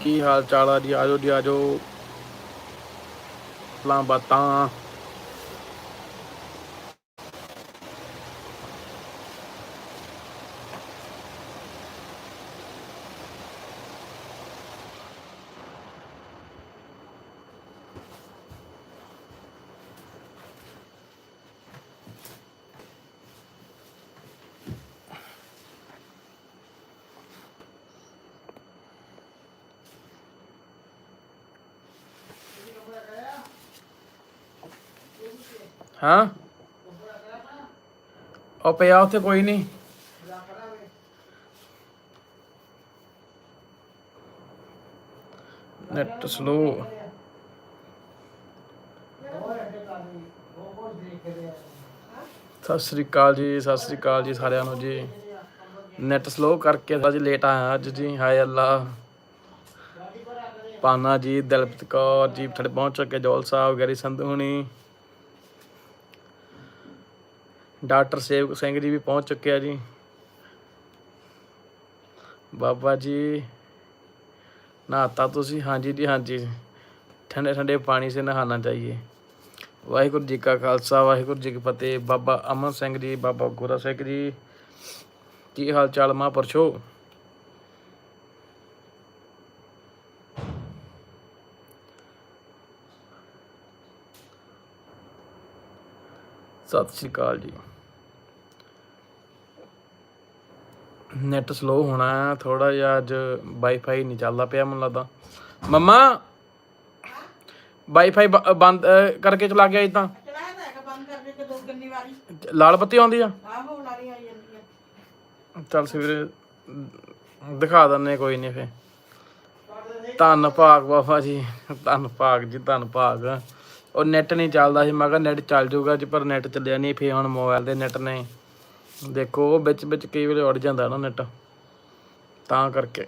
ਕੀ ਹਾਲ ਚਾਲ ਆ ਜੀ? ਆਜੋ ਜੀ ਆਜੋ ਪਲਾਂ ਬਾਤਾਂ ਹਾਂ ਉਹ ਪਿਆ ਉੱਥੇ ਕੋਈ ਨਹੀਂ। ਨੈਟ ਸਲੋ ਸਤਿ ਸ੍ਰੀ ਅਕਾਲ ਜੀ, ਸਤਿ ਸ੍ਰੀ ਅਕਾਲ ਜੀ ਸਾਰਿਆਂ ਨੂੰ ਜੀ। ਨੈਟ ਸਲੋ ਕਰਕੇ ਅੱਜ ਲੇਟ ਆਇਆ ਅੱਜ ਜੀ, ਹਾਏ ਅੱਲਾ ਪਾਨਾ ਜੀ, ਦਲਪਤ ਕੌਰ ਜੀ ਤੁਹਾਡੇ ਪਹੁੰਚ ਚੁੱਕੇ ਜੋਲ ਸਾਹਿਬ, ਗੈਰੀ ਸੰਧੂ ਹੁਣੀ। ਡਾਕਟਰ ਸੇਵਕ ਸਿੰਘ ਜੀ ਵੀ ਪਹੁੰਚ ਚੁੱਕਿਆ ਜੀ। ਬਾਬਾ ਜੀ, ਨਹਾਤਾ ਤੁਸੀਂ? ਹਾਂਜੀ ਜੀ, ਹਾਂਜੀ। ਠੰਡੇ ਠੰਡੇ ਪਾਣੀ ਸੇ ਨਹਾਣਾ ਚਾਹੀਏ। ਵਾਹਿਗੁਰੂ ਜੀ ਕਾ ਖਾਲਸਾ, ਵਾਹਿਗੁਰੂ ਜੀ ਕੀ ਫਤਿਹ। ਬਾਬਾ ਅਮਨ ਸਿੰਘ ਜੀ, ਬਾਬਾ ਗੋਰਾ ਸਿੰਘ ਜੀ, ਕੀ ਹਾਲ ਚਾਲ ਮਹਾਂਪੁਰਸ਼ੋ? ਸਤਿ ਸ਼੍ਰੀ ਅਕਾਲ ਜੀ। ਨੈਟ ਸਲੋ ਹੋਣਾ ਥੋੜਾ ਜਿਹਾ ਅੱਜ ਵਾਈਫਾਈ ਨਹੀਂ ਚੱਲਦਾ ਪਿਆ ਮੈਨੂੰ ਲੱਗਦਾ। ਮੰਮਾ ਵਾਈਫਾਈ ਬੰਦ ਕਰਕੇ ਚਲਾ ਗਿਆ ਇਦਾਂ ਚਲਾਇਆ ਤਾਂ ਹੈਗਾ ਬੰਦ ਕਰਕੇ ਕਿ ਦੋ ਕਿੰਨੀ ਵਾਰੀ। ਲਾਲ ਬੱਤੀ ਆਉਂਦੀ ਆ? ਆਹੋ ਲਾਰੀ ਆਈ ਜਾਂਦੀ ਆ। ਚੱਲ ਸਵੇਰੇ ਦਿਖਾ ਦਿੰਨੇ ਕੋਈ ਨਹੀਂ ਫੇ ਧੰਨ ਭਾਗ ਬਾਬਾ ਜੀ ਧੰਨ ਭਾਗ ਜੀ ਧੰਨ ਭਾਗ। ਉਹ ਨੈਟ ਨਹੀਂ ਚੱਲਦਾ ਸੀ ਮੈਂ ਕਿਹਾ ਨੈਟ ਚੱਲ ਜਾਊਗਾ ਜੀ ਪਰ ਨੈਟ ਚੱਲਿਆ ਨਹੀਂ ਫੇ ਹੁਣ ਮੋਬਾਈਲ ਦੇ ਨੈਟ ਨੇ। ਦੇਖੋ ਵਿੱਚ ਵਿੱਚ ਕਈ ਵੇਲੇ ਉੜ ਜਾਂਦਾ ਨਾ ਨੈਟ। ਤਾਂ ਕਰਕੇ।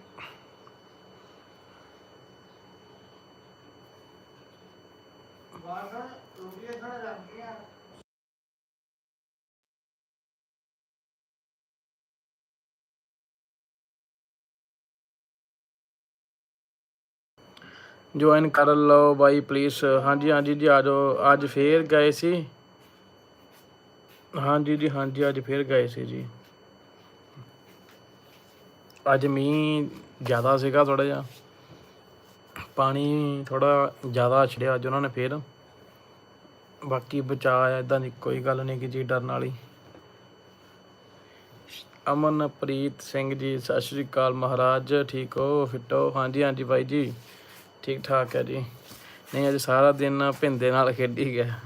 ਜੁਆਇਨ ਕਰ ਲਓ ਬਾਈ ਪਲੀਜ਼ ਹਾਂਜੀ ਹਾਂਜੀ ਜੀ, ਆ ਜਾਓ। ਅੱਜ ਫੇਰ ਗਏ ਸੀ। ਹਾਂਜੀ ਜੀ, ਹਾਂਜੀ, ਅੱਜ ਫੇਰ ਗਏ ਸੀ ਜੀ। ਅੱਜ ਮੀਂਹ ਜ਼ਿਆਦਾ ਸੀਗਾ ਥੋੜਾ ਜਿਹਾ। ਪਾਣੀ ਥੋੜਾ ਜ਼ਿਆਦਾ ਛੜਿਆ ਅੱਜ ਉਹਨਾਂ ਨੇ ਫੇਰ। ਬਾਕੀ ਬਚਾਅ ਇਦਾਂ ਦੀ ਕੋਈ ਗੱਲ ਨਹੀਂ ਕਿ ਜੀ, ਡਰਨ ਵਾਲੀ। ਅਮਨਪ੍ਰੀਤ ਸਿੰਘ ਜੀ, ਸਤਿ ਸ਼੍ਰੀ ਅਕਾਲ ਮਹਾਰਾਜ, ਠੀਕ ਹੋ, ਫਿੱਟੋ ਹਾਂਜੀ ਹਾਂਜੀ ਬਾਈ ਜੀ, ਠੀਕ ਠਾਕ ਹੈ ਜੀ। ਨਹੀਂ, ਅੱਜ ਸਾਰਾ ਦਿਨ ਭਿੰਦੇ ਨਾਲ ਖੇਡੀ ਗਿਆ।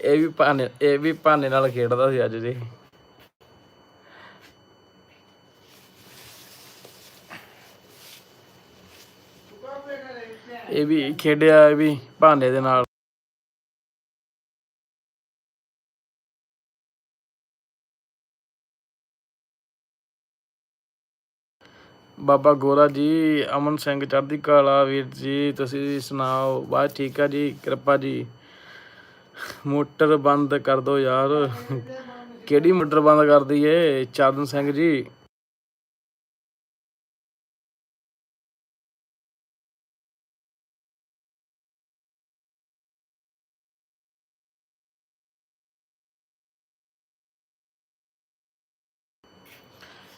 ਇਹ ਵੀ ਭਾਨੇ, ਇਹ ਵੀ ਭਾਨੇ ਨਾਲ ਖੇਡਦਾ ਸੀ ਅੱਜ ਜੀ। ਇਹ ਵੀ ਖੇਡਿਆ ਇਹ ਵੀ ਭਾਨੇ ਦੇ ਨਾਲ। ਬਾਬਾ ਗੋਰਾ ਜੀ, ਅਮਨ ਸਿੰਘ ਚੜ੍ਹਦੀ ਕਲਾ ਵੀਰ ਜੀ, ਤੁਸੀਂ ਸੁਣਾਓ? ਬਸ ਠੀਕ ਆ ਜੀ, ਕਿਰਪਾ ਜੀ। ਮੋਟਰ ਬੰਦ ਕਰ ਦਿਓ ਯਾਰ। ਕਿਹੜੀ ਮੋਟਰ ਬੰਦ ਕਰਦੀ ਦਈਏ ਚਰਨ ਸਿੰਘ ਜੀ।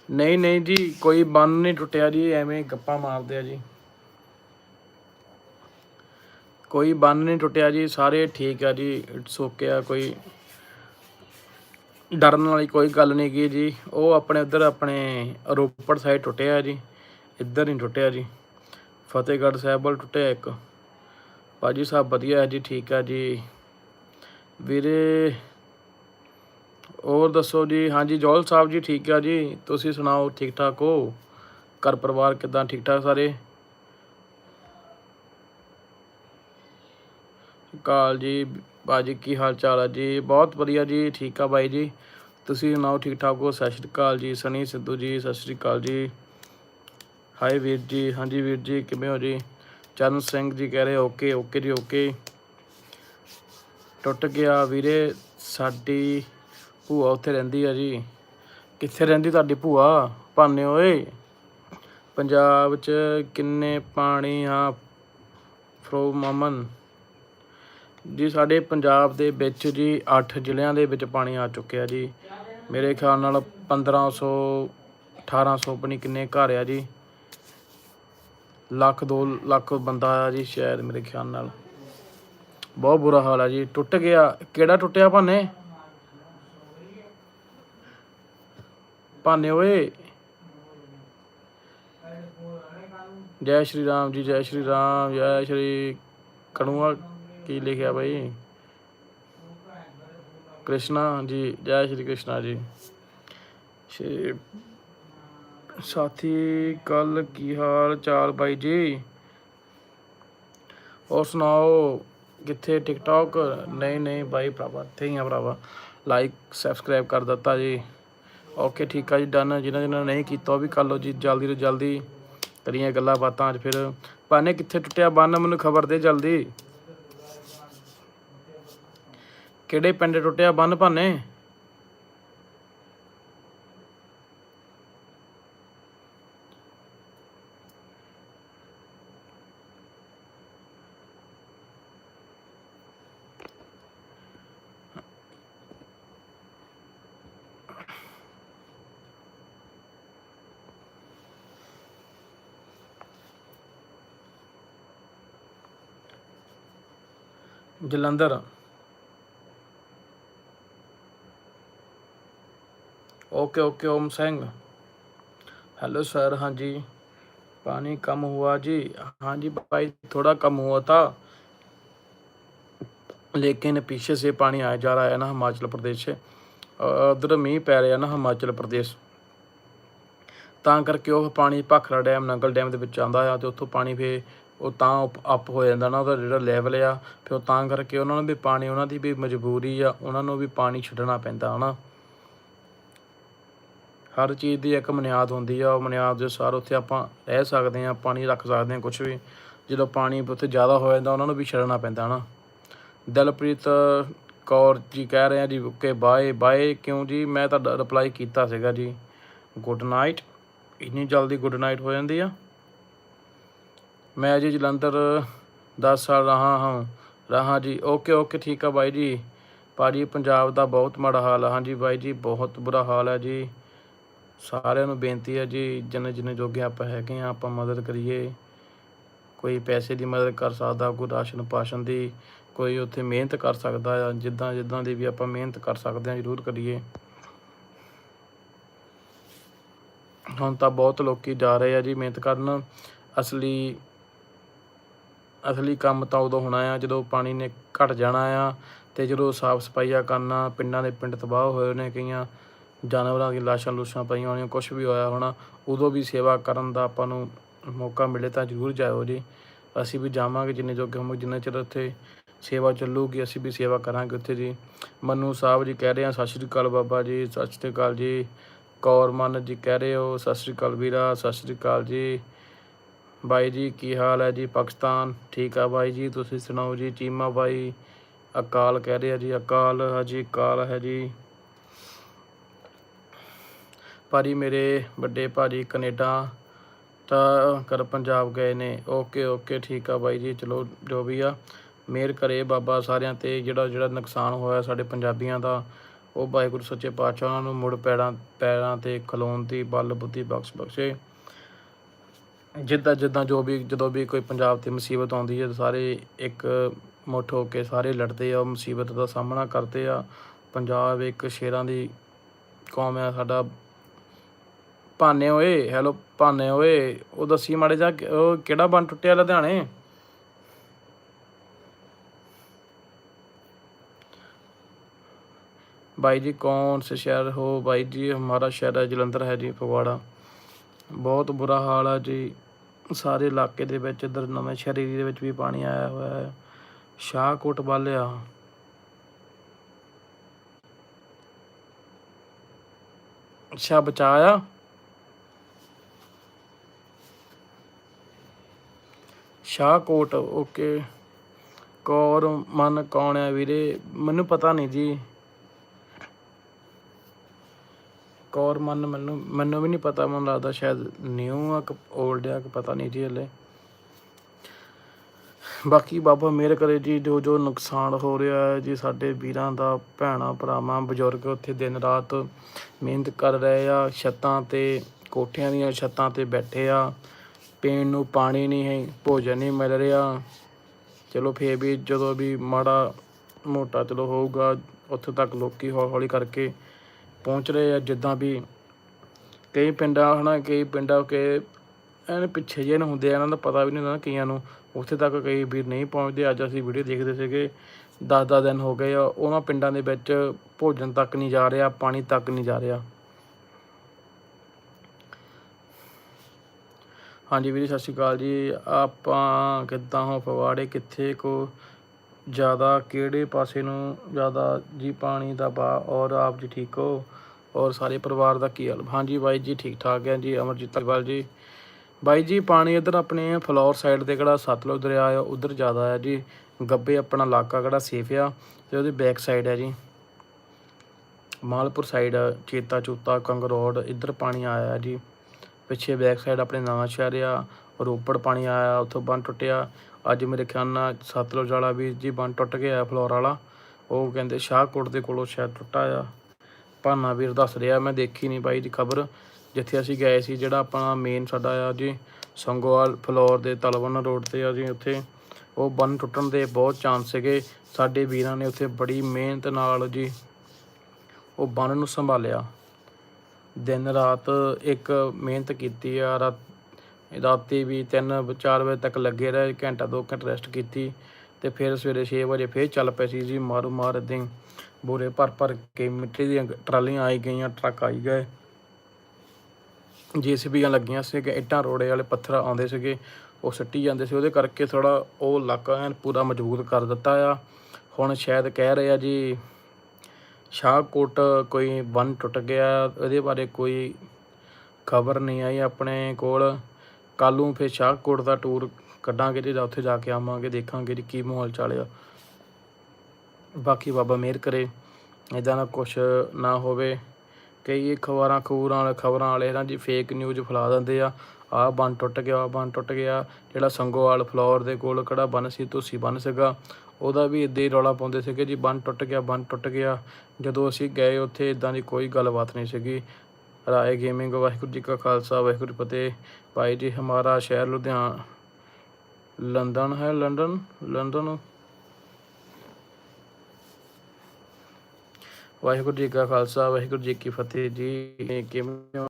ਨਹੀਂ ਨਹੀਂ ਜੀ, ਕੋਈ ਬੰਨ ਨਹੀਂ ਟੁੱਟਿਆ ਜੀ, ਐਵੇਂ ਗੱਪਾਂ ਮਾਰਦੇ ਆ ਜੀ। ਕੋਈ ਬੰਨ ਨਹੀਂ ਟੁੱਟਿਆ ਜੀ, ਸਾਰੇ ਠੀਕ ਆ ਜੀ ਸੋਕੇ ਆ, ਕੋਈ ਡਰਨ ਵਾਲੀ ਕੋਈ ਗੱਲ ਨਹੀਂ ਕੀ ਜੀ। ਉਹ ਆਪਣੇ ਉਧਰ ਆਪਣੇ ਰੋਪੜ ਸਾਈਡ ਟੁੱਟਿਆ ਜੀ, ਇੱਧਰ ਨਹੀਂ ਟੁੱਟਿਆ ਜੀ। ਫਤਿਹਗੜ੍ਹ ਸਾਹਿਬ ਵੱਲ ਟੁੱਟਿਆ ਇੱਕ। ਬਾਜੀ ਸਾਹਿਬ ਵਧੀਆ ਹੈ ਜੀ, ਠੀਕ ਆ ਜੀ। ਵੀਰੇ ਹੋਰ ਦੱਸੋ ਜੀ? ਹਾਂਜੀ ਜੋਲ ਸਾਹਿਬ ਜੀ, ਠੀਕ ਆ ਜੀ। ਤੁਸੀਂ ਸੁਣਾਓ ਠੀਕ ਠਾਕ ਹੋ? ਘਰ ਪਰਿਵਾਰ ਕਿਦਾਂ? ਠੀਕ ਠਾਕ ਸਾਰੇ? ਕਾਲ ਜੀ, ਬਾਜੀ, ਕੀ ਹਾਲ ਚਾਲ ਆ ਜੀ? ਬਹੁਤ ਵਧੀਆ ਜੀ, ਠੀਕ ਆ ਬਾਈ ਜੀ। ਤੁਸੀਂ ਸੁਣਾਓ ਠੀਕ ਠਾਕ ਹੋ? ਸਤਿ ਸ਼੍ਰੀ ਅਕਾਲ ਜੀ, ਸਨੀ ਸਿੱਧੂ ਜੀ, ਸਤਿ ਸ਼੍ਰੀ ਅਕਾਲ ਜੀ। ਹਾਈ ਵੀਰ ਜੀ, ਹਾਂਜੀ ਵੀਰ ਜੀ, ਕਿਵੇਂ ਹੋ ਜੀ? ਚਰਨ ਸਿੰਘ ਜੀ ਕਹਿ ਰਹੇ, ਓਕੇ ਓਕੇ ਜੀ, ਓਕੇ। ਟੁੱਟ ਗਿਆ ਵੀਰੇ, ਸਾਡੀ ਭੂਆ ਉੱਥੇ ਰਹਿੰਦੀ ਆ ਜੀ। ਕਿੱਥੇ ਰਹਿੰਦੀ ਤੁਹਾਡੀ ਭੂਆ? ਭਾਨੇ ਓਏ। ਪੰਜਾਬ ਚ ਕਿੰਨੇ ਪਾਣੀ ਆ? ਫਰੋ ਮਮਨ। ਜੀ, ਸਾਡੇ ਪੰਜਾਬ ਦੇ ਵਿੱਚ ਜੀ 8 ਜ਼ਿਲ੍ਹਿਆਂ ਦੇ ਵਿੱਚ ਪਾਣੀ ਆ ਚੁੱਕਿਆ ਜੀ। ਮੇਰੇ ਖਿਆਲ ਨਾਲ 1500 1800 ਪਣੀ ਕਿੰਨੇ ਘਰ ਆ ਜੀ। ਲੱਖ 2 ਲੱਖ ਬੰਦਾ ਆ ਜੀ, ਸ਼ਾਇਦ ਮੇਰੇ ਖਿਆਲ ਨਾਲ। ਬਹੁਤ ਬੁਰਾ ਹਾਲ ਆ ਜੀ। ਟੁੱਟ ਗਿਆ। ਕਿਹੜਾ ਟੁੱਟਿਆ ਭਾਨੇ? ਭਾਨੇ ਓਏ। ਜੈ ਸ਼੍ਰੀ ਰਾਮ ਜੀ, ਜੈ ਸ਼੍ਰੀ ਰਾਮ, ਜੈ ਸ਼੍ਰੀ ਕਣੂਆ, ਕੀ ਲਿਖਿਆ ਭਾਈ ਕ੍ਰਿਸ਼ਨਾ ਜੀ, ਜੈ ਸ਼੍ਰੀ ਕ੍ਰਿਸ਼ਨਾ ਜੀ। ਸ਼੍ਰੀ ਸਾਥੀ ਕੱਲ ਕੀ ਹਾਲ ਚਾਲ ਬਾਈ ਜੀ? ਹੋਰ ਸੁਣਾਓ, ਕਿੱਥੇ ਟਿਕਟੌਕ ਨਹੀਂ ਨਹੀਂ ਬਾਈ ਭਰਾਵਾ, ਇੱਥੇ ਹੀ ਆ ਭਰਾਵਾ। ਲਾਈਕ ਸਬਸਕ੍ਰਾਈਬ ਕਰ ਦਿੱਤਾ ਜੀ। ਓਕੇ, ਠੀਕ ਆ ਜੀ ਡਨ ਜਿਹਨਾਂ ਜਿਹਨਾਂ ਨੇ ਨਹੀਂ ਕੀਤਾ, ਉਹ ਵੀ ਕਰ ਲਓ ਜੀ। ਜਲਦੀ ਤੋਂ ਜਲਦੀ ਕਰੀਏ ਗੱਲਾਂ ਬਾਤਾਂ ਅੱਜ ਫਿਰ। ਪਾਨੇ ਕਿੱਥੇ ਟੁੱਟਿਆ? ਬੰਨ ਮੈਨੂੰ ਖਬਰ ਦੇ ਜਲਦੀ। ਕਿਹੜੇ ਪਿੰਡ ਟੁੱਟਿਆ? ਬੰਨ ਭਾਨੇ? Jalandhar okay okay Om Singh hello sir हाँ जी पानी कम हुआ जी हाँ जी भाई थोड़ा कम हुआ था लेकिन पीछे से पानी आया जा रहा है ना हिमाचल प्रदेश से उधर मीह पै ਰਿਹਾ ਨਾ ਹਿਮਾਚਲ ਪ੍ਰਦੇਸ਼ ਤਾਂ ਕਰਕੇ ਉਹ ਪਾਣੀ ਭਾਖੜਾ ਡੈਮ ਨੰਗਲ ਡੈਮ ਦੇ ਵਿੱਚ ਆਉਂਦਾ ਆ ਤੇ ਉੱਥੋਂ ਪਾਣੀ ਫੇ ਉਹ ਤਾਂ ਅਪ ਹੋ ਜਾਂਦਾ ਨਾ ਉਹਦਾ ਜਿਹੜਾ ਲੈਵਲ ਆ, ਫਿਰ ਉਹ ਤਾਂ ਕਰਕੇ ਉਹਨਾਂ ਨੂੰ ਵੀ ਪਾਣੀ, ਉਹਨਾਂ ਦੀ ਵੀ ਮਜਬੂਰੀ ਆ, ਉਹਨਾਂ ਨੂੰ ਵੀ ਪਾਣੀ ਛੱਡਣਾ ਪੈਂਦਾ, ਹਨਾ। ਹਰ ਚੀਜ਼ ਦੀ ਇੱਕ ਬੁਨਿਆਦ ਹੁੰਦੀ ਆ, ਉਹ ਬੁਨਿਆਦ ਦੇ ਸਾਰ ਉੱਥੇ ਆਪਾਂ ਰਹਿ ਸਕਦੇ ਆ ਪਾਣੀ ਰੱਖ ਸਕਦੇ ਆ ਕੁਝ ਵੀ। ਜਦੋਂ ਪਾਣੀ ਉੱਥੇ ਜ਼ਿਆਦਾ ਹੋ ਜਾਂਦਾ, ਉਹਨਾਂ ਨੂੰ ਵੀ ਛੱਡਣਾ ਪੈਂਦਾ, ਹਨਾ। ਦਿਲਪ੍ਰੀਤ ਕੌਰ ਜੀ ਕਹਿ ਰਹੇ ਆ ਜੀ, ਓਕੇ ਬਾਏ ਬਾਏ ਕਿਉਂ ਜੀ? ਮੈਂ ਤੁਹਾਡਾ ਰਿਪਲਾਈ ਕੀਤਾ ਸੀਗਾ ਜੀ ਗੁੱਡ ਨਾਈਟ ਇੰਨੀ ਜਲਦੀ ਗੁੱਡ ਨਾਈਟ ਹੋ ਜਾਂਦੀ ਆ। ਮੈਂ ਜੀ ਜਲੰਧਰ 10 ਸਾਲ ਰਹਾ ਹਾਂ, ਰਹਾ ਜੀ। ਓਕੇ ਓਕੇ ਠੀਕ ਆ ਬਾਈ ਜੀ। ਭਾਜੀ, ਪੰਜਾਬ ਦਾ ਬਹੁਤ ਮਾੜਾ ਹਾਲ ਆ। ਹਾਂਜੀ ਬਾਈ ਜੀ, ਬਹੁਤ ਬੁਰਾ ਹਾਲ ਹੈ ਜੀ। ਸਾਰਿਆਂ ਨੂੰ ਬੇਨਤੀ ਹੈ ਜੀ, ਜਿੰਨੇ ਜਿੰਨੇ ਜੋਗੇ ਆਪਾਂ ਹੈਗੇ ਆ, ਆਪਾਂ ਮਦਦ ਕਰੀਏ। ਕੋਈ ਪੈਸੇ ਦੀ ਮਦਦ ਕਰ ਸਕਦਾ, ਕੋਈ ਰਾਸ਼ਨ ਪਾਸ਼ਨ ਦੀ, ਕੋਈ ਉੱਥੇ ਮਿਹਨਤ ਕਰ ਸਕਦਾ ਆ। ਜਿੱਦਾਂ ਜਿੱਦਾਂ ਦੀ ਵੀ ਆਪਾਂ ਮਿਹਨਤ ਕਰ ਸਕਦੇ ਆ, ਜ਼ਰੂਰ ਕਰੀਏ। ਹੁਣ ਤਾਂ ਬਹੁਤ ਲੋਕੀ ਜਾ ਰਹੇ ਆ ਜੀ ਮਿਹਨਤ ਕਰਨ। ਅਸਲੀ ਅਸਲੀ ਕੰਮ ਤਾਂ ਉਦੋਂ ਹੋਣਾ ਆ, ਜਦੋਂ ਪਾਣੀ ਨੇ ਘਟ ਜਾਣਾ ਆ ਤੇ ਜਦੋਂ ਸਾਫ਼ ਸਫਾਈਆ ਕਰਨਾ, ਪਿੰਡਾਂ ਦੇ ਪਿੰਡ ਤਬਾਹ ਹੋਏ ਨੇ ਕਈਆਂ ਜਾਨਵਰਾਂ ਦੀ ਲਾਸ਼ਾਂ ਲੂਸ਼ਾਂ ਪਈਆਂ ਹੋਣੀਆਂ ਕੁਝ ਵੀ ਹੋਇਆ ਹੋਣਾ, ਉਦੋਂ ਵੀ ਸੇਵਾ ਕਰਨ ਦਾ ਆਪਾਂ ਨੂੰ ਮੌਕਾ ਮਿਲੇ ਤਾਂ ਜ਼ਰੂਰ ਜਾਇਓ ਜੀ। ਅਸੀਂ ਵੀ ਜਾਵਾਂਗੇ ਜਿੰਨੇ ਜੋਗੇ ਹੋਵਾਂਗੇ, ਜਿੰਨੇ ਚਿਰ ਉੱਥੇ ਸੇਵਾ ਚੱਲੂਗੀ, ਅਸੀਂ ਵੀ ਸੇਵਾ ਕਰਾਂਗੇ ਉੱਥੇ ਜੀ। ਮਨੂ ਸਾਹਿਬ ਜੀ ਕਹਿ ਰਹੇ ਆ, ਸਤਿ ਸ਼੍ਰੀ ਅਕਾਲ ਬਾਬਾ ਜੀ, ਸਤਿ ਸ਼੍ਰੀ ਅਕਾਲ ਜੀ। ਕੌਰ ਮਨ ਜੀ ਕਹਿ ਰਹੇ ਹੋ, ਸਤਿ ਸ਼੍ਰੀ ਅਕਾਲ ਵੀਰਾ, ਸਤਿ ਸ਼੍ਰੀ ਅਕਾਲ ਜੀ। ਬਾਈ ਜੀ, ਕੀ ਹਾਲ ਹੈ ਜੀ? ਪਾਕਿਸਤਾਨ, ਠੀਕ ਆ ਬਾਈ ਜੀ? ਤੁਸੀਂ ਸੁਣਾਓ ਜੀ? ਚੀਮਾ ਬਾਈ, ਅਕਾਲ ਕਹਿ ਰਹੇ ਆ ਜੀ, ਅਕਾਲ, ਹਾਜੀ, ਅਕਾਲ ਹੈ ਜੀ। ਭਾਜੀ, ਮੇਰੇ ਵੱਡੇ ਭਾਜੀ ਕੈਨੇਡਾ ਤਾਂ ਕਰ ਪੰਜਾਬ ਗਏ ਨੇ। ਓਕੇ ਓਕੇ, ਠੀਕ ਆ ਬਾਈ ਜੀ, ਚਲੋ, ਜੋ ਵੀ ਆ। ਮਿਹਰ ਕਰੇ ਬਾਬਾ ਸਾਰਿਆਂ ਤੇ, ਜਿਹੜਾ ਜਿਹੜਾ ਨੁਕਸਾਨ ਹੋਇਆ ਸਾਡੇ ਪੰਜਾਬੀਆਂ ਦਾ, ਉਹ ਵਾਹਿਗੁਰੂ ਸੱਚੇ ਪਾਤਸ਼ਾਹ ਉਹਨਾਂ ਨੂੰ ਮੁੜ ਪੈਰਾਂ ਪੈਰਾਂ ਤੇ ਖਲੋਣ ਦੀ, ਬਲ ਬੁੱਧੀ ਬਖਸ਼ ਬਖਸ਼ੇ। ਜਿੱਦਾਂ ਜਿੱਦਾਂ ਜੋ ਵੀ ਜਦੋਂ ਵੀ ਕੋਈ ਪੰਜਾਬ ਤੇ ਮੁਸੀਬਤ ਆਉਂਦੀ ਹੈ ਤਾਂ ਸਾਰੇ ਇੱਕ ਮੁੱਠ ਹੋ ਕੇ ਸਾਰੇ ਲੜਦੇ ਆ ਉਹ ਮੁਸੀਬਤ ਦਾ ਸਾਹਮਣਾ ਕਰਦੇ ਆ ਪੰਜਾਬ ਇੱਕ ਸ਼ੇਰਾਂ ਦੀ ਕੌਮ ਆ ਸਾਡਾ ਭਾਨੇ ਓਏ ਹੈਲੋ ਭਾਨੇ ਓਏ ਉਹ ਦੱਸੀ ਮਾੜੇ ਜਾ ਉਹ ਕਿਹੜਾ ਬੰਨ ਟੁੱਟਿਆ ਲੁਧਿਆਣੇ भाई जी कौन से शहर हो भाई जी हमारा शहर है जलंधर है जी फगवाड़ा ਬਹੁਤ ਬੁਰਾ ਹਾਲ ਆ ਜੀ ਸਾਰੇ ਇਲਾਕੇ ਦੇ ਵਿੱਚ ਇਧਰ ਨਵੇਂ ਸ਼ਹਿਰੀ ਦੇ ਵਿੱਚ ਵੀ ਪਾਣੀ ਆਇਆ ਹੋਇਆ ਹੈ। ਸ਼ਾਹਕੋਟ ਵਾਲਿਆ ਅੱਛਾ, ਬਚਾਇਆ। ਸ਼ਾਹਕੋਟ, ਓਕੇ। ਕੌਰ, ਮਨ ਕੌਣ ਹੈ ਵੀਰੇ? ਮੈਨੂੰ ਪਤਾ ਨਹੀਂ ਜੀ। ਕੌਰ ਕੌਰਮਨ ਮੈਨੂੰ ਮੈਨੂੰ ਵੀ ਨਹੀਂ ਪਤਾ, ਮੈਨੂੰ ਲੱਗਦਾ ਸ਼ਾਇਦ ਨਿਊ ਆ ਕਿ 올ਡ ਆ ਕਿ ਪਤਾ ਨਹੀਂ ਜੀ ਹਲੇ। ਬਾਕੀ ਬਾਬਾ ਮਿਹਰ ਕਰੇ ਜੀ, ਜੋ ਜੋ ਨੁਕਸਾਨ ਹੋ ਰਿਹਾ ਹੈ ਜੀ, ਸਾਡੇ ਵੀਰਾਂ ਦਾ, ਭੈਣਾਂ, ਭਰਾਵਾਂ, ਬਜ਼ੁਰਗ ਉੱਥੇ ਦਿਨ ਰਾਤ ਮਿਹਨਤ ਕਰ ਰਹੇ ਆ, ਛੱਤਾਂ ਤੇ, ਕੋਠਿਆਂ ਦੀਆਂ ਛੱਤਾਂ ਤੇ ਬੈਠੇ ਆ, ਪੀਣ ਨੂੰ ਪਾਣੀ ਨਹੀਂ ਹੈ, ਭੋਜਨ ਨਹੀਂ ਮਿਲ ਰਿਹਾ। ਚਲੋ ਫੇਰ ਵੀ ਜਦੋਂ ਵੀ ਮਾੜਾ ਮੋਟਾ ਚਲੋ ਹੋਊਗਾ, ਉੱਥੇ ਤੱਕ ਲੋਕੀ ਹੌਲੀ ਹੌਲੀ ਕਰਕੇ ਪਹੁੰਚ ਰਹੇ ਆ, ਜਿੱਦਾਂ ਵੀ ਕਈ ਪਿੰਡਾਂ, ਹਨਾ, ਕਈ ਪਿੰਡਾਂ ਕੇ ਐਨ ਪਿੱਛੇ ਜਿਹੇ ਨੂੰ ਹੁੰਦੇ ਆ, ਇਹਨਾਂ ਦਾ ਪਤਾ ਵੀ ਨਹੀਂ ਹੁੰਦਾ ਕਈਆਂ ਨੂੰ। ਉੱਥੇ ਤੱਕ ਕਈ ਵੀਰ ਨਹੀਂ ਪਹੁੰਚਦੇ, ਅੱਜ ਅਸੀਂ ਵੀਡੀਓ ਦੇਖਦੇ ਸੀਗੇ 10-10 ਦਿਨ ਹੋ ਗਏ ਆ, ਉਹਨਾਂ ਪਿੰਡਾਂ ਦੇ ਵਿੱਚ ਭੋਜਨ ਤੱਕ ਨਹੀਂ ਜਾ ਰਿਹਾ, ਪਾਣੀ ਤੱਕ ਨਹੀਂ ਜਾ ਰਿਹਾ। ਹਾਂਜੀ ਵੀਰੇ, ਸਤਿ ਸ਼੍ਰੀ ਅਕਾਲ ਜੀ। ਆਪਾਂ ਕਿੱਦਾਂ ਹੋ? ਫਵਾੜੇ ਕਿੱਥੇ ਕੋ? ਜ਼ਿਆਦਾ ਕਿਹੜੇ ਪਾਸੇ ਨੂੰ ਜ਼ਿਆਦਾ ਜੀ ਪਾਣੀ ਦਾ ਬਾ ਔਰ ਆਪ ਜੀ ਠੀਕ ਹੋ? ਔਰ ਸਾਰੇ ਪਰਿਵਾਰ ਦਾ ਕੀ ਹਾਲ? ਹਾਂਜੀ ਬਾਈ ਜੀ ਠੀਕ ਠਾਕ ਹੈ ਜੀ, ਅਮਰਜੀਤ ਧਾਲੀਵਾਲ ਜੀ। ਬਾਈ ਜੀ, ਪਾਣੀ ਇਧਰ ਆਪਣੇ ਫਲੋਰ ਸਾਈਡ ਤੇ ਕਿਹੜਾ ਸਤਲੁਜ ਦਰਿਆ ਆ, ਉਧਰ ਜ਼ਿਆਦਾ ਹੈ ਜੀ। ਗੱਬੇ ਆਪਣਾ ਇਲਾਕਾ ਕਿਹੜਾ ਸੇਫ ਆ ਤੇ ਉਹਦੀ ਬੈਕ ਸਾਈਡ ਹੈ ਜੀ। ਮਾਲਪੁਰ ਸਾਈਡ, ਚੇਤਾ ਚੂਤਾ ਕੰਗ ਰੋਡ, ਇੱਧਰ ਪਾਣੀ ਆਇਆ ਜੀ। ਪਿੱਛੇ ਬੈਕ ਸਾਈਡ ਆਪਣੇ ਨਵਾਂ ਸ਼ਹਿਰ ਆ, ਰੋਪੜ ਪਾਣੀ ਆਇਆ, ਉੱਥੋਂ ਬੰਨ ਟੁੱਟਿਆ। ਅੱਜ ਮੇਰੇ ਖਿਆਲ ਨਾਲ ਸਤਲੁਜ ਵਾਲਾ ਵੀ ਜੀ ਬੰਨ ਟੁੱਟ ਗਿਆ ਫਲੋਰ ਵਾਲਾ। ਉਹ ਕਹਿੰਦੇ ਸ਼ਾਹਕੋਟ ਦੇ ਕੋਲੋਂ ਸ਼ਾਇਦ ਟੁੱਟਾ ਆ। ਭਾਨਾ ਵੀਰ ਦੱਸ ਰਿਹਾ, ਮੈਂ ਦੇਖੀ ਨਹੀਂ ਬਾਈ ਦੀ ਖਬਰ। ਜਿੱਥੇ ਅਸੀਂ ਗਏ ਸੀ, ਜਿਹੜਾ ਆਪਣਾ ਮੇਨ ਸਾਡਾ ਆ ਜੀ, ਸੰਗੋਵਾਲ ਫਲੋਰ ਦੇ ਤਲਵਨ ਰੋਡ ਤੇ ਆ ਜੀ ਉੱਥੇ। ਉਹ ਬੰਨ ਟੁੱਟਣ ਦੇ ਬਹੁਤ ਚਾਂਸ ਸੀਗੇ। ਸਾਡੇ ਵੀਰਾਂ ਨੇ ਉੱਥੇ ਬੜੀ ਮਿਹਨਤ ਨਾਲ ਜੀ ਉਹ ਬੰਨ ਨੂੰ ਸੰਭਾਲਿਆ। ਦਿਨ ਰਾਤ ਇੱਕ ਮਿਹਨਤ ਕੀਤੀ ਆ, ਰਾਤ ਰਾਤੀ ਵੀ 3 4 ਵਜੇ ਤੱਕ ਲੱਗੇ ਰਹੇ, ਘੰਟਾ ਦੋ ਘੰਟਾ ਰੈਸਟ ਕੀਤੀ ਤੇ ਫਿਰ ਸਵੇਰੇ 6 ਵਜੇ ਫੇਰ ਚੱਲ ਪਏ ਸੀ ਜੀ ਮਾਰੂ ਮਾਰ ਏਦਾਂ ਹੀ ਬੋਰੇ ਭਰ ਭਰ ਕੇ ਮਿੱਟੀ ਦੀਆਂ ਟਰਾਲੀਆਂ ਆਈ ਗਈਆਂ, ਟਰੱਕ ਆਈ ਗਏ। ਜੀਸੀਬੀਆਂ ਲੱਗੀਆਂ ਸੀ ਇੱਟਾਂ, ਰੋੜੇ ਵਾਲੇ ਪੱਥਰ ਆਉਂਦੇ ਸੀਗੇ, ਉਹ ਸੱਟੀ ਜਾਂਦੇ ਸੀ। ਉਹਦੇ ਕਰਕੇ ਥੋੜਾ ਉਹ ਇਲਾਕਾ ਐਨ ਪੂਰਾ ਮਜ਼ਬੂਤ ਕਰ ਦਿੱਤਾ ਆ। ਹੁਣ ਸ਼ਾਇਦ ਕਹਿ ਰਹੇ ਆ ਜੀ, ਸ਼ਾਹਕੋਟ ਕੋਈ ਬੰਨ ਟੁੱਟ ਗਿਆ, ਇਹਦੇ ਬਾਰੇ ਕੋਈ ਖਬਰ ਨਹੀਂ ਆਈ ਆਪਣੇ ਕੋਲ। ਕੱਲ੍ਹ ਨੂੰ ਫਿਰ ਸ਼ਾਹਕੋਟ ਦਾ ਟੂਰ ਕੱਢਾਂਗੇ ਜੀ ਉੱਥੇ ਜਾ ਕੇ ਆਵਾਂਗੇ, ਦੇਖਾਂਗੇ ਜੀ ਕੀ ਮਾਹੌਲ ਚੱਲਿਆ ਬਾਕੀ ਬਾਬਾ ਮਿਹਰ ਕਰੇ ਇਦਾਂ ਦਾ ਕੁਝ ਨਾ ਹੋਵੇ। ਕਈ ਖਬਰਾਂ ਖਬਰਾਂ ਵਾਲੇ ਖਬਰਾਂ ਵਾਲੇ ਨਾ ਜੀ ਫੇਕ ਨਿਊਜ਼ ਫੈਲਾ ਦਿੰਦੇ ਆ। ਆਹ ਬੰਨ ਟੁੱਟ ਗਿਆ, ਆਹ ਬੰਨ ਟੁੱਟ ਗਿਆ। ਜਿਹੜਾ ਸੰਗੋਵਾਲ ਫਲੋਰ ਦੇ ਕੋਲ ਕਿਹੜਾ ਬੰਨ ਸੀ, ਤੁਸੀਂ ਬੰਨ ਸੀਗਾ। ਉਹਦਾ ਵੀ ਇੱਦਾਂ ਹੀ ਰੌਲਾ ਪਾਉਂਦੇ ਸੀਗੇ ਜੀ, ਬੰਨ ਟੁੱਟ ਗਿਆ, ਬੰਨ ਟੁੱਟ ਗਿਆ। ਜਦੋਂ ਅਸੀਂ ਗਏ ਉੱਥੇ ਇਦਾਂ ਦੀ ਕੋਈ ਗੱਲਬਾਤ ਨਹੀਂ ਸੀਗੀ। ਰਾਏ ਗੇਮਿੰਗ, ਵਾਹਿਗੁਰੂ ਜੀ ਕਾ ਖਾਲਸਾ, ਵਾਹਿਗੁਰੂ ਫਤਿਹ। ਭਾਈ ਜੀ, ਹਮਾਰਾ ਸ਼ਹਿਰ ਲੁਧਿਆਣਾ। ਲੰਡਨ ਹੈ ਲੰਡਨ ਲੰਡਨ। ਵਾਹਿਗੁਰੂ ਜੀ ਕਾ ਖਾਲਸਾ, ਵਾਹਿਗੁਰੂ ਜੀ ਕੀ ਫਤਿਹ ਜੀ। ਕਿਵੇਂ ਹੋ?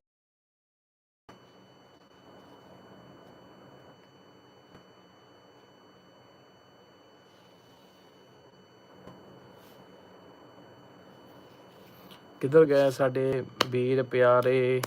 ਕਿੱਧਰ ਗਏ ਸਾਡੇ ਵੀਰ ਪਿਆਰੇ?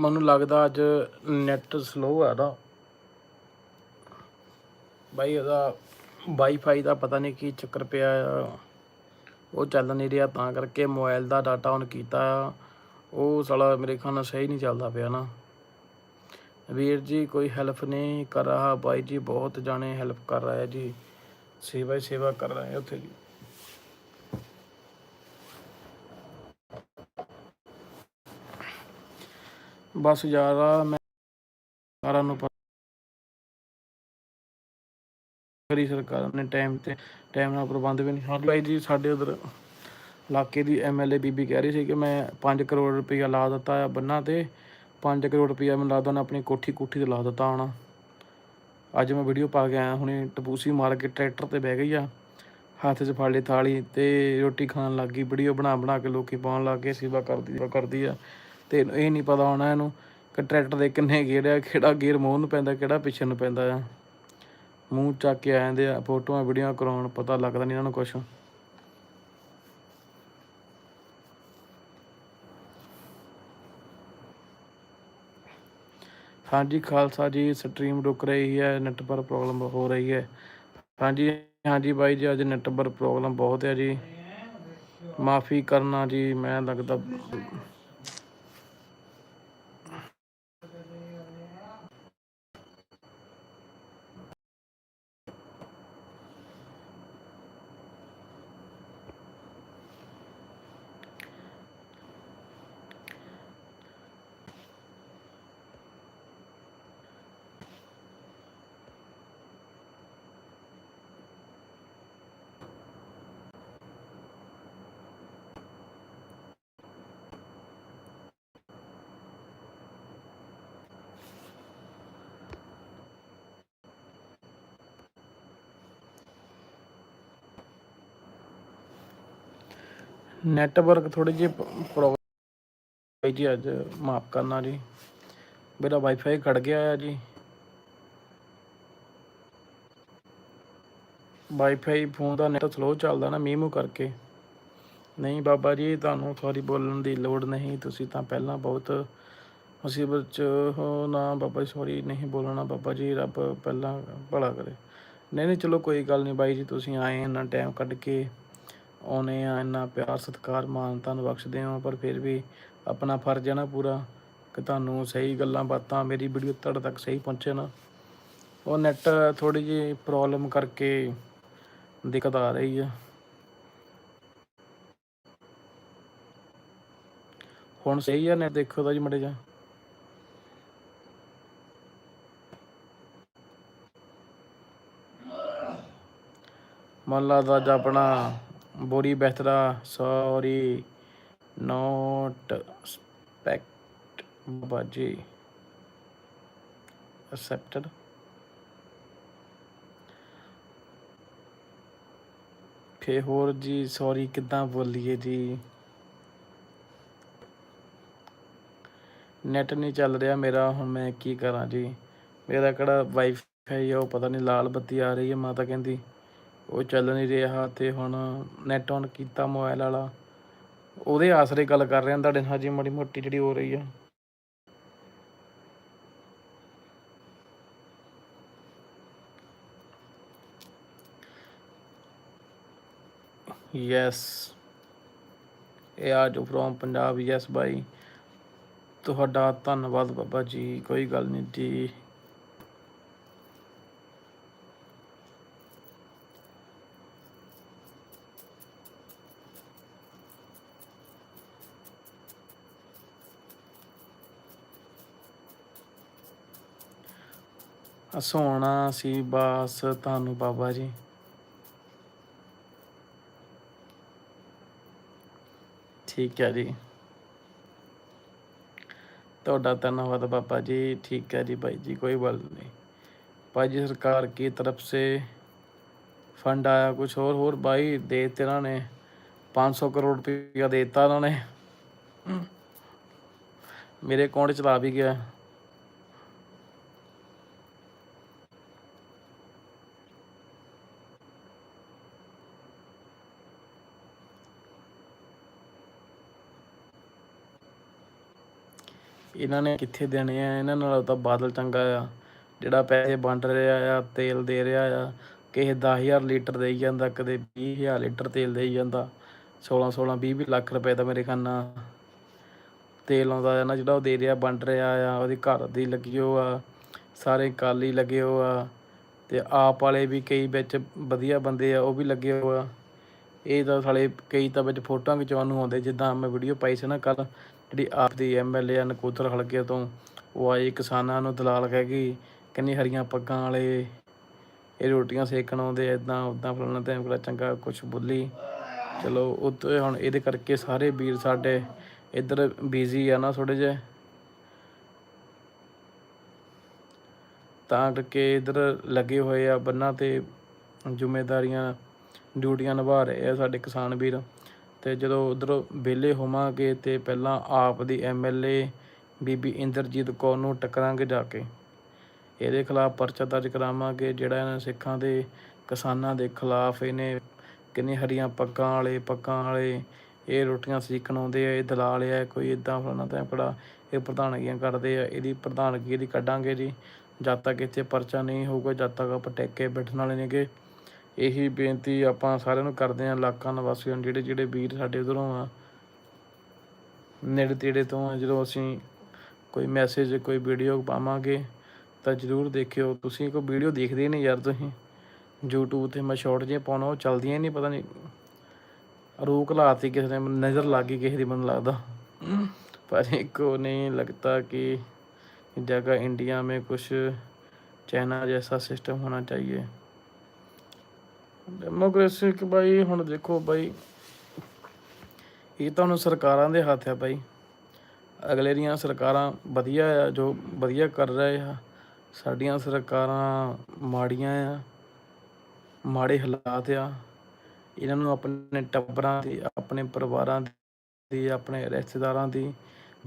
ਮੈਨੂੰ ਲੱਗਦਾ ਅੱਜ ਨੈਟ ਸਲੋ ਆ ਨਾ ਬਾਈ ਉਹਦਾ ਵਾਈਫਾਈ ਦਾ ਪਤਾ ਨਹੀਂ ਕੀ ਚੱਕਰ ਪਿਆ ਆ। ਉਹ ਚੱਲ ਨਹੀਂ ਰਿਹਾ, ਤਾਂ ਕਰਕੇ ਮੋਬਾਈਲ ਦਾ ਡਾਟਾ ਔਨ ਕੀਤਾ। ਆ ਉਹ ਸਾਲਾ ਮੇਰੇ ਖਿਆਲ ਨਾਲ ਸਹੀ ਨਹੀਂ ਚੱਲਦਾ ਪਿਆ ਨਾ। ਵੀਰ ਜੀ, ਕੋਈ ਹੈਲਪ ਨਹੀਂ ਕਰ ਰਹਾ। ਬਾਈ ਜੀ, ਬਹੁਤ ਜਾਣੇ ਹੈਲਪ ਕਰ ਰਹੇ ਆ ਜੀ। ਸੇਵਾ ਸੇਵਾ ਕਰ ਰਹੇ ਆ ਉੱਥੇ ਜੀ। ਬਸ ਜ਼ਿਆਦਾ ਮੈਂ ਸਾਰਿਆਂ ਨੂੰ ਕਰੀ ਸਰਕਾਰ ਨੇ ਟਾਈਮ ਤੇ ਟਾਈਮ ਨਾਲ ਪ੍ਰਬੰਧ ਵੀ ਨਹੀਂ ਹਾਂ ਬਾਈ ਜੀ। ਸਾਡੇ ਉਧਰ ਇਲਾਕੇ ਦੀ ਐਮਐਲਏ ਬੀਬੀ ਕਹਿ ਰਹੀ ਸੀ ਕਿ ਮੈਂ 5 ਕਰੋੜ ਰੁਪਈਆ ਲਾ ਦਿੱਤਾ ਆ ਬੰਨਾਂ ਤੇ। 5 ਕਰੋੜ ਰੁਪਈਆ ਮੈਨੂੰ ਲੱਗਦਾ ਉਹਨੇ ਆਪਣੀ ਕੋਠੀ ਕੋਠੀ ਤੇ ਲਾ ਦਿੱਤਾ ਹੋਣਾ। ਅੱਜ ਮੈਂ ਵੀਡੀਓ ਪਾ ਕੇ ਆਇਆ, ਹੁਣੇ ਟਪੂਸੀ ਮਾਰ ਕੇ ਟਰੈਕਟਰ ਤੇ ਬਹਿ ਗਈ ਆ। ਹੱਥ 'ਚ ਫੜ ਲਈ ਥਾਲੀ ਤੇ, ਰੋਟੀ ਖਾਣ ਲੱਗ ਗਈ ਵੀਡੀਓ ਬਣਾ ਬਣਾ ਕੇ ਲੋਕੀ ਪਾਉਣ ਲੱਗ ਗਏ, ਸੇਵਾ ਕਰਦੀ ਕਰਦੀ ਆ। ਤੇ ਇਹ ਨਹੀਂ ਪਤਾ ਹੋਣਾ ਇਹਨੂੰ ਕਿ ਟਰੈਕਟਰ ਦੇ ਕਿੰਨੇ ਗੇਅਰ ਆ, ਕਿਹੜਾ ਗੇਅਰ ਮੂੰਹ ਨੂੰ ਪੈਂਦਾ, ਕਿਹੜਾ ਪਿੱਛੇ ਨੂੰ ਪੈਂਦਾ ਆ। ਮੂੰਹ ਚੱਕ ਕੇ ਆ ਜਾਂਦੇ ਆ, ਫੋਟੋਆਂ ਵੀਡੀਓ ਕਰਾਉਣ, ਪਤਾ ਲੱਗਦਾ ਨਹੀਂ ਇਹਨਾਂ ਨੂੰ ਕੁਛ। ਹਾਂਜੀ, ਖਾਲਸਾ ਜੀ ਸਟ੍ਰੀਮ ਰੁਕ ਰਹੀ ਹੈ ਨੈਟ ਪਰ ਪ੍ਰੋਬਲਮ ਹੋ ਰਹੀ ਹੈ। ਹਾਂਜੀ ਹਾਂਜੀ ਬਾਈ ਜੀ, ਅੱਜ ਨੈਟ ਪਰ ਪ੍ਰੋਬਲਮ ਬਹੁਤ ਹੈ ਜੀ। ਮਾਫੀ ਕਰਨਾ ਜੀ, ਮੈਂ ਲੱਗਦਾ ਨੈਟਵਰਕ ਥੋੜੀ ਜਿਹੀ ਪ੍ਰੋਬਲਮ ਹੈ ਜੀ ਅੱਜ, ਮਾਫ ਕਰਨਾ ਜੀ। ਮੇਰਾ ਵਾਈਫਾਈ ਖੜ ਗਿਆ ਆ ਜੀ। ਵਾਈਫਾਈ ਫੋਨ ਦਾ ਨੈਟ ਸਲੋ ਚੱਲਦਾ ਨਾ, ਮੀਂਹ ਮੂੰਹ ਕਰਕੇ। ਨਹੀਂ ਬਾਬਾ ਜੀ, ਤੁਹਾਨੂੰ ਸੌਰੀ ਬੋਲਣ ਦੀ ਲੋੜ ਨਹੀਂ, ਤੁਸੀਂ ਤਾਂ ਪਹਿਲਾਂ ਬਹੁਤ ਮੁਸੀਬਤ ਚ ਹੋ। ਨਾ ਬਾਬਾ ਜੀ, ਸੌਰੀ ਨਹੀਂ ਬੋਲਣਾ ਬਾਬਾ ਜੀ, ਰੱਬ ਪਹਿਲਾਂ ਭਲਾ ਕਰੇ। ਨਹੀਂ ਨਹੀਂ, ਚਲੋ ਕੋਈ ਗੱਲ ਨਹੀਂ ਬਾਈ ਜੀ, ਤੁਸੀਂ ਆਏ ਇੰਨਾ ਟਾਈਮ ਕੱਢ ਕੇ। ਆਉਨੇ ਆ ਇੰਨਾ ਪਿਆਰ, ਸਤਿਕਾਰ ਮਾਨਤਾ ਨੂੰ ਬਖਸ਼ਦੇ ਹੋ, ਪਰ ਫਿਰ ਵੀ ਆਪਣਾ ਫਰਜ਼ ਹੈ ਨਾ ਪੂਰਾ ਕਿ ਤੁਹਾਨੂੰ ਸਹੀ ਗੱਲਾਂ ਬਾਤਾਂ ਮੇਰੀ ਵੀਡੀਓ ਤੁਹਾਡੇ ਤੱਕ ਸਹੀ ਪਹੁੰਚੇ ਨਾ ਉਹ ਨੈਟ ਥੋੜੀ ਜਿਹੀ ਪ੍ਰੋਬਲਮ ਕਰਕੇ ਦਿੱਕਤ ਆ ਰਹੀ ਆ ਹੁਣ ਸਹੀ ਆ ਨੈਟ ਦੇਖੋ ਤਾਂ ਜੀ ਮੜੇ ਜਾ ਮਨ ਲੱਗਦਾ ਅੱਜ ਆਪਣਾ ਬੋਰੀ ਬਿਹਤਰਾ ਸੌਰੀ, ਨੋਟ ਸਪੈਕਟ ਬਾਜੀ accepted ਫੇ ਹੋਰ ਜੀ, ਸੌਰੀ, ਕਿਦਾਂ ਬੋਲੀਏ ਜੀ? ਨੈਟ ਨਹੀਂ ਚੱਲ ਰਿਹਾ ਮੇਰਾ, ਹੁਣ ਮੈਂ ਕੀ ਕਰਾਂ ਜੀ? ਮੇਰਾ ਕਿਹੜਾ ਵਾਈਫਾਈ ਆ, ਉਹ ਪਤਾ ਨਹੀਂ, ਲਾਲ ਬੱਤੀ ਆ ਰਹੀ ਹੈ, ਮਾਤਾ ਕਹਿੰਦੀ। ਉਹ ਚੱਲ ਨਹੀਂ ਰਿਹਾ ਤੇ ਹੁਣ ਨੈਟ ਔਨ ਕੀਤਾ ਮੋਬਾਈਲ ਵਾਲਾ। ਉਹਦੇ ਆਸਰੇ ਗੱਲ ਕਰ ਰਿਹਾ ਤੁਹਾਡੇ ਨਾਲ ਜੀ ਮਾੜੀ ਮੋਟੀ ਜਿਹੜੀ ਹੋ ਰਹੀ ਆ। ਯੈਸ ਇਹ ਆ ਜੋ ਫਰੋਮ ਪੰਜਾਬ ਯੈਸ ਬਾਈ। ਤੁਹਾਡਾ ਧੰਨਵਾਦ ਬਾਬਾ ਜੀ, ਕੋਈ ਗੱਲ ਨਹੀਂ ਜੀ। ਸੋਹਣਾ ਸੀ ਬਾਸ ਤੁਹਾਨੂੰ ਬਾਬਾ ਜੀ ਠੀਕ ਹੈ ਜੀ ਤੁਹਾਡਾ ਧੰਨਵਾਦ ਬਾਬਾ ਜੀ ठीक है जी भाई जी कोई बात नहीं भाई जी सरकार की तरफ से फंड आया कुछ और और भाई देते इन्होंने 500 करोड़ रुपया देता इन्होंने मेरे अकाउंट चला भी गया ਇਹਨਾਂ ਨੇ ਕਿੱਥੇ ਦੇਣੇ ਆ? ਇਹਨਾਂ ਨਾਲ ਤਾਂ ਬਾਦਲ ਚੰਗਾ ਆ। ਜਿਹੜਾ ਪੈਸੇ ਵੰਡ ਰਿਹਾ ਆ, ਤੇਲ ਦੇ ਰਿਹਾ ਆ, ਕਿਸੇ 10000 ਲੀਟਰ ਦੇਈ ਜਾਂਦਾ, ਕਦੇ 20000 ਲੀਟਰ ਤੇਲ ਦੇਈ ਜਾਂਦਾ। 16 16 20 20 ਲੱਖ ਰੁਪਏ ਦਾ ਮੇਰੇ ਖਾਨਾ। ਤੇਲ ਆਉਂਦਾ ਆ ਨਾ, ਜਿਹੜਾ ਉਹ ਦੇ ਰਿਹਾ, ਵੰਡ ਰਿਹਾ ਆ, ਉਹਦੀ ਘਰ ਦੀ ਲੱਗੀ ਹੋ ਆ, ਸਾਰੇ ਕਾਲੀ ਲੱਗੇ ਹੋ ਆ। ਤੇ ਆਪ ਵਾਲੇ ਵੀ ਕਈ ਵਿੱਚ ਵਧੀਆ ਬੰਦੇ ਆ, ਉਹ ਵੀ ਲੱਗੇ ਹੋ ਆ। ਇਹ ਤਾਂ ਸਾਲੇ ਕਈ ਤਾਂ ਵਿੱਚ ਫੋਟੋਆਂ ਖਿਚਾਉਣ ਨੂੰ ਆਉਂਦੇ, ਜਿੱਦਾਂ ਮੈਂ ਵੀਡੀਓ ਪਾਈ ਸੀ ਨਾ ਕੱਲ ਜਿਹੜੀ ਆਪ ਦੀ ਐਮਐਲਏ ਆ ਨਕੋਦਰ ਹਲਕੇ ਤੋਂ, ਉਹ ਆਏ ਕਿਸਾਨਾਂ ਨੂੰ ਦਲਾਲ ਕਹਿ ਗਈ ਕਹਿੰਦੀ ਹਰੀਆਂ ਪੱਗਾਂ ਵਾਲੇ ਇਹ ਰੋਟੀਆਂ ਸੇਕਣ ਆਉਂਦੇ ਇਦਾਂ ਉਦਾਂ ਫਲਾਣਾ ਤੇ ਬੜਾ ਚੰਗਾ ਕੁਝ ਬੋਲੀ। ਚਲੋ, ਉੱਤੇ ਹੁਣ ਇਹਦੇ ਕਰਕੇ ਸਾਰੇ ਵੀਰ ਸਾਡੇ ਇੱਧਰ ਬਿਜ਼ੀ ਆ ਨਾ ਥੋੜੇ ਜਿਹੇ। ਤਾਂ ਕਰਕੇ ਇੱਧਰ ਲੱਗੇ ਹੋਏ ਆ ਬੰਨਾਂ ਤੇ ਜ਼ਿੰਮੇਵਾਰੀਆਂ ਡਿਊਟੀਆਂ ਨਿਭਾ ਰਹੇ ਆ ਸਾਡੇ ਕਿਸਾਨ ਵੀਰ। ਅਤੇ ਜਦੋਂ ਉੱਧਰੋਂ ਵਿਹਲੇ ਹੋਵਾਂਗੇ ਤੇ ਪਹਿਲਾਂ ਆਪ ਦੀ ਐਮਐਲਏ ਬੀਬੀ ਇੰਦਰਜੀਤ ਕੌਰ ਨੂੰ ਟੱਕਰਾਂਗੇ ਜਾ ਕੇ। ਇਹਦੇ ਖਿਲਾਫ ਪਰਚਾ ਦਰਜ ਕਰਾਵਾਂਗੇ। ਜਿਹੜਾ ਇਹਨਾਂ ਸਿੱਖਾਂ ਦੇ ਕਿਸਾਨਾਂ ਦੇ ਖਿਲਾਫ ਇਹਨੇ ਕਿੰਨੇ ਹਰੀਆਂ ਪੱਗਾਂ ਵਾਲੇ ਪੱਗਾਂ ਵਾਲੇ, ਇਹ ਰੋਟੀਆਂ ਸੇਕਣ ਆਉਂਦੇ ਆ, ਇਹ ਦਲਾਲ ਆ, ਕੋਈ ਇਦਾਂ ਫਲਾਣਾ ਤਾਂ ਬੜਾ ਇਹ ਪ੍ਰਧਾਨਗੀਆਂ ਕਰਦੇ ਆ, ਇਹਦੀ ਪ੍ਰਧਾਨਗੀ ਇਹਦੀ ਕੱਢਾਂਗੇ ਜੀ। ਜਦ ਤੱਕ ਇੱਥੇ ਪਰਚਾ ਨਹੀਂ ਹੋਊਗਾ, ਜਦ ਤੱਕ ਆਪਾਂ ਟੇਕੇ ਬੈਠਣ ਵਾਲੇ ਨੇਗੇ। ਇਹੀ ਬੇਨਤੀ ਆਪਾਂ ਸਾਰਿਆਂ ਨੂੰ ਕਰਦੇ ਆ ਇਲਾਕਾ ਨਿਵਾਸੀਆਂ ਨੂੰ ਜਿਹੜੇ ਜਿਹੜੇ ਵੀਰ ਸਾਡੇ ਉਧਰੋਂ ਆ ਨੇੜੇ ਤੇੜੇ ਤੋਂ ਆ ਜਦੋਂ ਅਸੀਂ ਕੋਈ ਮੈਸੇਜ ਕੋਈ ਵੀਡੀਓ ਪਾਵਾਂਗੇ ਤਾਂ ਜਰੂਰ ਦੇਖਿਓ ਤੁਸੀਂ ਕੋਈ ਵੀਡੀਓ ਦੇਖਦੇ ਨਹੀਂ ਯਾਰ ਤੁਸੀਂ YouTube ਤੇ ਮੈਂ ਸ਼ਾਰਟ ਜੇ ਪਾਉਣਾ ਉਹ ਚਲਦੀਆਂ ਹੀ ਨਹੀਂ ਪਤਾ ਨਹੀਂ ਰੋਕ ਲਾਤੀ ਕਿਸੇ ਨੇ ਨਜ਼ਰ ਲੱਗ ਗਈ ਕਿਸੇ ਦੀ ਮੈਨੂੰ ਲੱਗਦਾ पर इनको नहीं लगता कि जगह इंडिया में कुछ चाइना जैसा सिस्टम होना चाहिए ਡੈਮੋਕ੍ਰੇਸੀ ਕਿ ਬਾਈ, ਹੁਣ ਦੇਖੋ ਬਾਈ। ਇਹ ਤਾਂ ਹੁਣ ਸਰਕਾਰਾਂ ਦੇ ਹੱਥ ਆ ਬਾਈ। ਅਗਲੇ ਦੀਆਂ ਸਰਕਾਰਾਂ ਵਧੀਆ ਆ, ਜੋ ਵਧੀਆ ਕਰ ਰਹੇ ਆ। ਸਾਡੀਆਂ ਸਰਕਾਰਾਂ ਮਾੜੀਆਂ ਆ, ਮਾੜੇ ਹਾਲਾਤ ਆ। ਇਹਨਾਂ ਨੂੰ ਆਪਣੇ ਟੱਬਰਾਂ ਦੀ, ਆਪਣੇ ਪਰਿਵਾਰਾਂ ਦੀ, ਆਪਣੇ ਰਿਸ਼ਤੇਦਾਰਾਂ ਦੀ,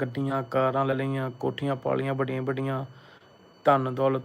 ਗੱਡੀਆਂ, ਕਾਰਾਂ ਲੈ ਲਈਆਂ, ਕੋਠੀਆਂ ਪਾਲੀਆਂ ਵੱਡੀਆਂ ਵੱਡੀਆਂ ਧਨ ਦੌਲਤ